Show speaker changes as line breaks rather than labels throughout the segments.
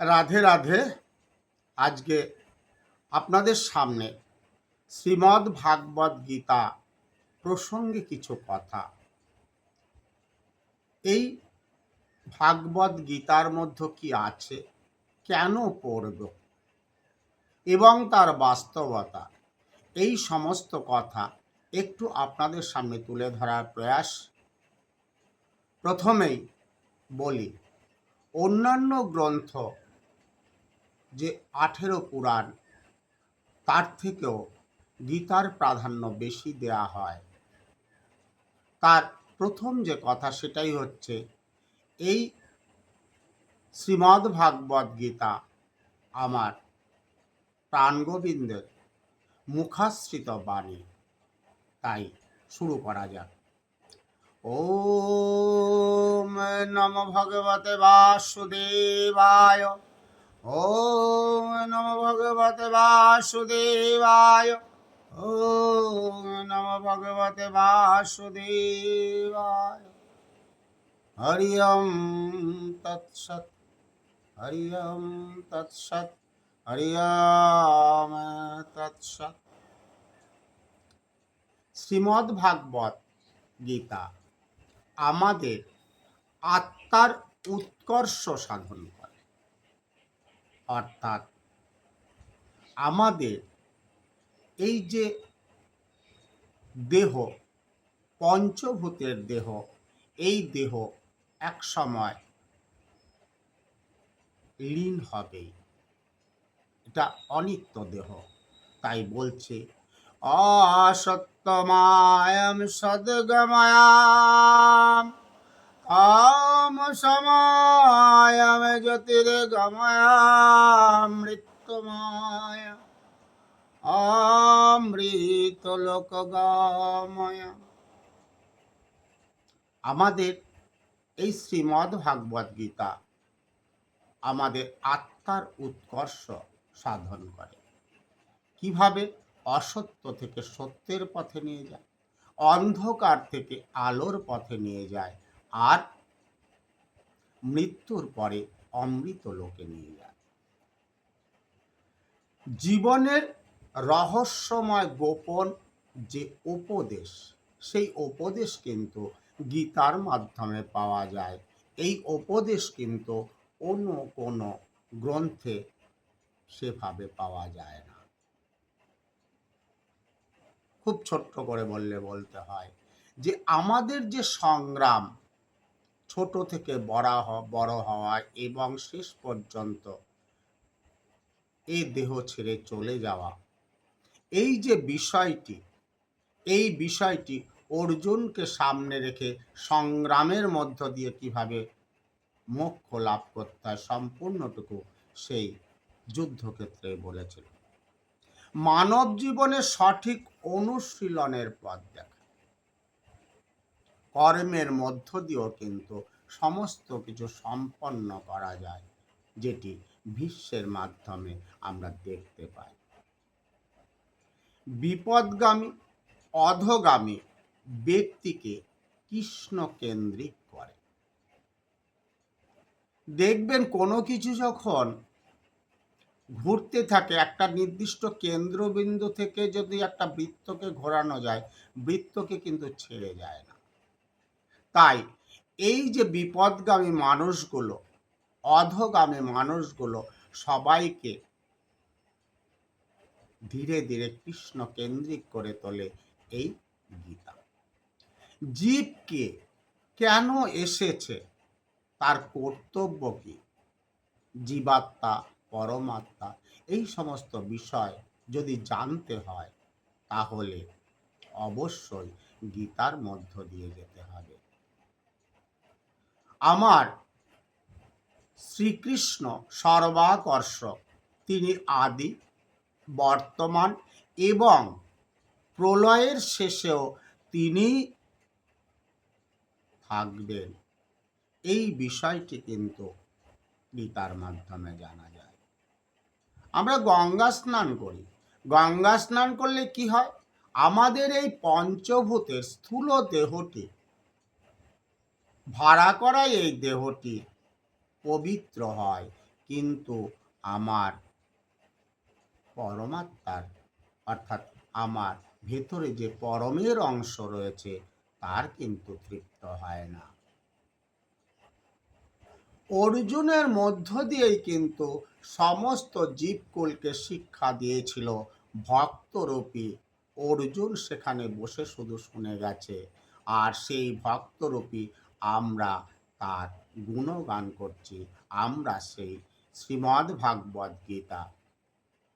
রাধে রাধে। আজকে আপনাদের সামনে শ্রীমদ্ ভাগবত গীতা প্রসঙ্গে কিছু কথা। এই ভাগবত গীতার মধ্যে কি আছে, কেন পড়ব, এবং তার বাস্তবতা, এই সমস্ত কথা একটু আপনাদের সামনে তুলে ধরার প্রয়াস। প্রথমেই বলি, অন্যান্য গ্রন্থ যে আঠেরো পুরাণ, তার থেকেও গীতার প্রাধান্য বেশি দেয়া হয়। তার প্রথম যে কথা সেটাই হচ্ছে, এই শ্রীমদ্ ভাগবত গীতা আমার প্রাণগোবিন্দের মুখাশ্রিত বাণী। তাই শুরু করা যাক। ওম নম ভগবতে বাসুদেবায়। ওম নম ভগবতে বাসুদেবায় ওম নম ভগবতে বাসুদেবায় হরি ওম তৎসৎ হরি ওম তৎসৎ হরি ওম তৎসৎ শ্রীমদ্ ভাগবত গীতা আমাদের আত্মার উৎকর্ষ সাধন। অর্থাৎ আমাদের এই যে দেহ, পঞ্চভূতের দেহ, এই দেহ এক সময় লীন হবেই। এটা অনিত্য দেহ, তাই বলছে, অসত্যমায়ম সদ্গময়াম। আম সমায়ম জ্যোতির্গময়াম মৃত্যুমায়। অমৃত লোকগময়। আমাদের এই শ্রীমদ্ ভাগবত গীতা আমাদের আত্মার উৎকর্ষ সাধন করে। কীভাবে অসত্য থেকে সত্যের পথে নিয়ে যায়, অন্ধকার থেকে আলোর পথে নিয়ে যায় আর মৃত্যুর পরে অমৃত লোকে নিয়ে যায়। জীবনের রহস্যময় গোপন যে উপদেশ, সেই উপদেশ কিন্তু গীতার মাধ্যমে পাওয়া যায়। এই উপদেশ কিন্তু অন্য কোনো গ্রন্থে সেভাবে পাওয়া যায় না। খুব ছোট্ট করে বললে বলতে হয় যে আমাদের যে সংগ্রাম ছোট থেকে বড় বড় হওয়া এবং শেষ পর্যন্ত এই দেহ ছেড়ে চলে যাওয়া। এই যে বিষয়টি, এই বিষয়টি অর্জুনকে সামনে রেখে সংগ্রামের মধ্য দিয়ে কীভাবে মোক্ষ লাভ করতে হয় সম্পূর্ণটুকু সেই যুদ্ধক্ষেত্রে বলেছিল। মানব জীবনের সঠিক অনুশীলনের পথ দেখা। কর্মের মধ্য দিয়েও কিন্তু সমস্ত কিছু সম্পন্ন করা যায়, যেটি ভীষ্মের মাধ্যমে আমরা দেখতে পাই। বিপদগামী, অধগামী ব্যক্তিকে কৃষ্ণ কেন্দ্রিক করে। দেখবেন কোনো কিছু যখন ঘুরতে থাকে, একটা নির্দিষ্ট কেন্দ্রবিন্দু থেকে যদি একটা বৃত্তকে ঘোরানো যায়, বৃত্তকে কিন্তু ছেড়ে যায় না। তাই এই যে বিপদগামী মানুষগুলো, অধগামী মানুষগুলো সবাইকে ধীরে ধীরে কৃষ্ণ কেন্দ্রিক করে তোলে এই গীতা। জীবকে কেন এসেছে? তার কর্তব্য কি? জীবাত্মা, পরমাত্মা এই সমস্ত বিষয় যদি জানতে হয়, তাহলে অবশ্যই গীতার মধ্য দিয়ে যেতে হবে। আমার শ্রীকৃষ্ণ সর্বাকর্ষক তিনি আদি, বর্তমান এবং প্রলয়ের শেষেও তিনি থাকবেন। এই বিষয়টি কিন্তু গীতার মাধ্যমে জানা যায়। আমরা গঙ্গা স্নান করি। গঙ্গা স্নান করলে কি হয়? আমাদের এই পঞ্চভূতের স্থূল দেহটি ভাড়া করা এই দেহটি পবিত্র হয়, কিন্তু আমার পরমাত্মার, অর্থাৎ আমার ভেতরে যে পরমের অংশ রয়েছে, তার কিন্তু তৃপ্ত হয় না। অর্জুনের মধ্য দিয়েই কিন্তু সমস্ত জীবকুলকে শিক্ষা দিয়েছিল ভক্তরূপী। অর্জুন সেখানে বসে শুধু শুনে গেছে, আর সেই ভক্তরূপী আমরা তার গুণগান করছি। আমরা সেই শ্রীমদ্ ভাগবত গীতা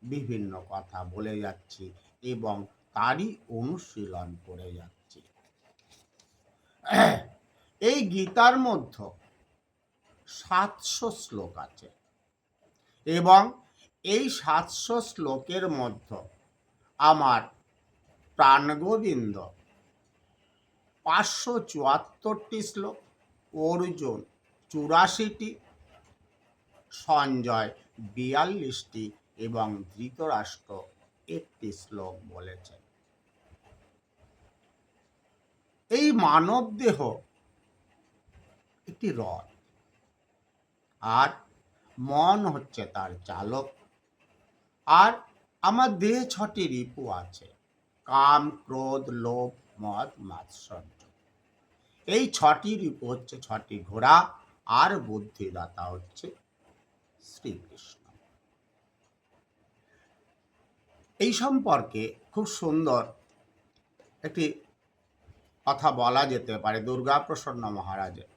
বিভিন্ন কথা বলে যাচ্ছি এবং তারই অনুশীলন করে যাচ্ছি। এই গীতার মধ্যে সাতশো শ্লোক আছে এবং এই সাতশো শ্লোকের মধ্যে আমার প্রাণগোবিন্দ পাঁচশো চুয়াত্তরটি শ্লোক, অর্জুন চুরাশিটি, সঞ্জয় বিয়াল্লিশটি এবং ধৃতরাষ্ট্র একটি শ্লোক বলেছেন। এই মানব দেহ একটি রথ আর মন হচ্ছে তার চালক, আর আমার দেহে ছটি রিপু আছে, কাম, ক্রোধ, লোভ মদ মাৎসর্য। এই ছটি রিপু হচ্ছে ছটি ঘোড়া, আর বুদ্ধিদাতা হচ্ছে শ্রীকৃষ্ণ। এই সম্পর্কে খুব সুন্দর একটি কথা বলা যেতে পারে দুর্গা প্রসন্ন মহারাজের।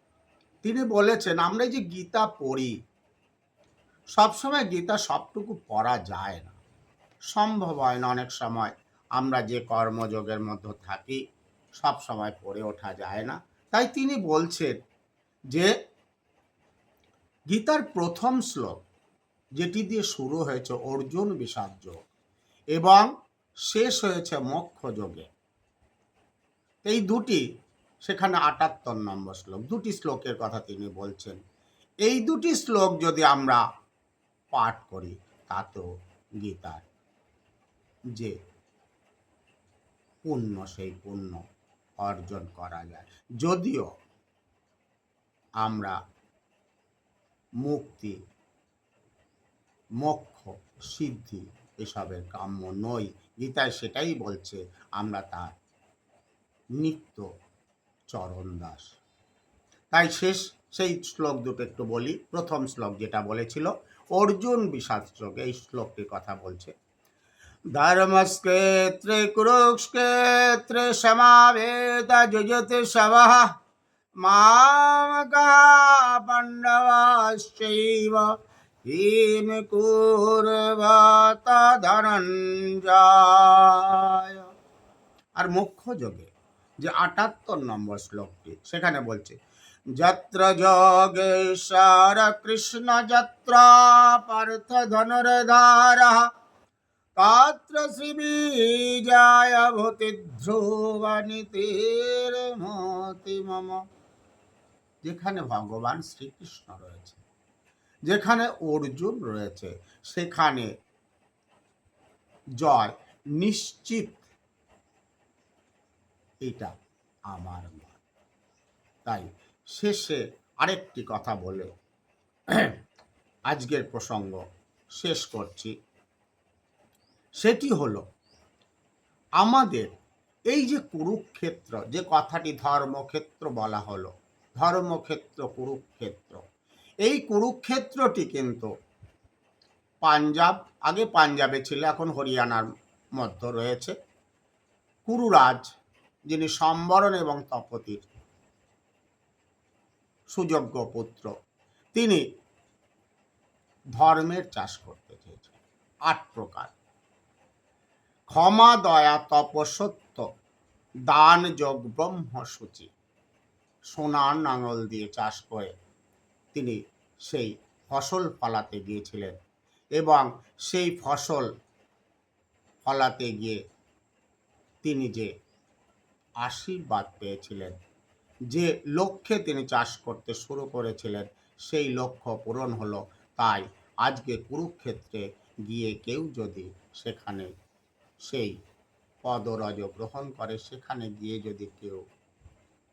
তিনি বলেছেন, আমরা যে গীতা পড়ি, সবসময় গীতা সবটুকু পড়া যায় না। সম্ভব হয় না অনেক সময় আমরা যে কর্মযোগের মধ্যে থাকি সব সময় পড়ে ওঠা যায় না। তাই তিনি বলছেন যে, গীতার প্রথম শ্লোক যেটি দিয়ে শুরু হয়েছে অর্জুন বিষাদ যোগ এবং শেষ হয়েছে মোক্ষ যোগে। এই দুটি সেখানে আটাত্তর নম্বর শ্লোক, দুটি শ্লোকের কথা তিনি বলছেন। এই দুটি শ্লোক যদি আমরা পাঠ করি তাতেও গীতার যে পুণ্য, সেই পুণ্য। অর্জন করা যায়। যদিও আমরা মুক্তি, মোক্ষ, সিদ্ধি এসবের কাম্য নই। গীতায় সেটাই বলছে, আমরা তার নিত্য চরণ দাস। তাই শেষ সেই শ্লোক দুটো একটু বলি। প্রথম শ্লোক যেটা বলেছিল, অর্জুন বিষাদ শ্লোক এই শ্লোকটির কথা বলছে। সমাবেদ যুজতে সবহ মামকা পাণ্ডবাশ্চৈব হিম কুর্বত ধনঞ্জয় আর মুখ্য যোগে যে আটাত্তর নম্বর শ্লোকটি, সেখানে বলছে, যত্র যোগেশ্বর কৃষ্ণ যত্র পার্থ ধনুর্ধার তত্র শ্রী বিজয় ভূতি ধ্রুবনীতির মতি মম যেখানে ভগবান শ্রীকৃষ্ণ রয়েছে, যেখানে অর্জুন রয়েছে, সেখানে জয় নিশ্চিত। এটা আমার মত। তাই শেষে আরেকটি কথা বলে আজকের প্রসঙ্গ শেষ করছি। সেটি হলো, আমাদের এই যে কুরুক্ষেত্র, যে কথাটি ধর্মক্ষেত্র বলা হলো, ধর্মক্ষেত্র, কুরুক্ষেত্র, এই কুরুক্ষেত্রটি কিন্তু পাঞ্জাব, আগে পাঞ্জাবে ছিল, এখন হরিয়ানার মধ্যে রয়েছে। কুরুরাজ, যিনি সম্বরণ এবং তপতির সুযোগ্য পুত্র, তিনি ধর্মের চাষ করতে চেয়েছেন আট প্রকার। ক্ষমা, দয়া তপসত্য দান, যোগ ব্রহ্মসূচি সোনার নাঙল দিয়ে চাষ করে তিনি সেই ফসল ফলাতে গিয়েছিলেন এবং সেই ফসল ফলাতে গিয়ে তিনি যে আশীর্বাদ পেয়েছিলেন, যে লক্ষ্যে তিনি চাষ করতে শুরু করেছিলেন, সেই লক্ষ্য পূরণ হলো তাই আজকে কুরুক্ষেত্রে গিয়ে কেউ যদি সেখানে সেই পদরজ গ্রহণ করে, সেখানে গিয়ে যদি কেউ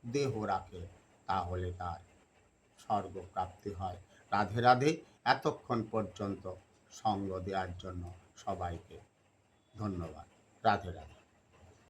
দেহ রাখে, তাহলে তার স্বর্গ প্রাপ্তি হয়। রাধে রাধে, এতক্ষণ পর্যন্ত সঙ্গ দেওয়ার জন্য সবাইকে ধন্যবাদ। রাধে রাধে।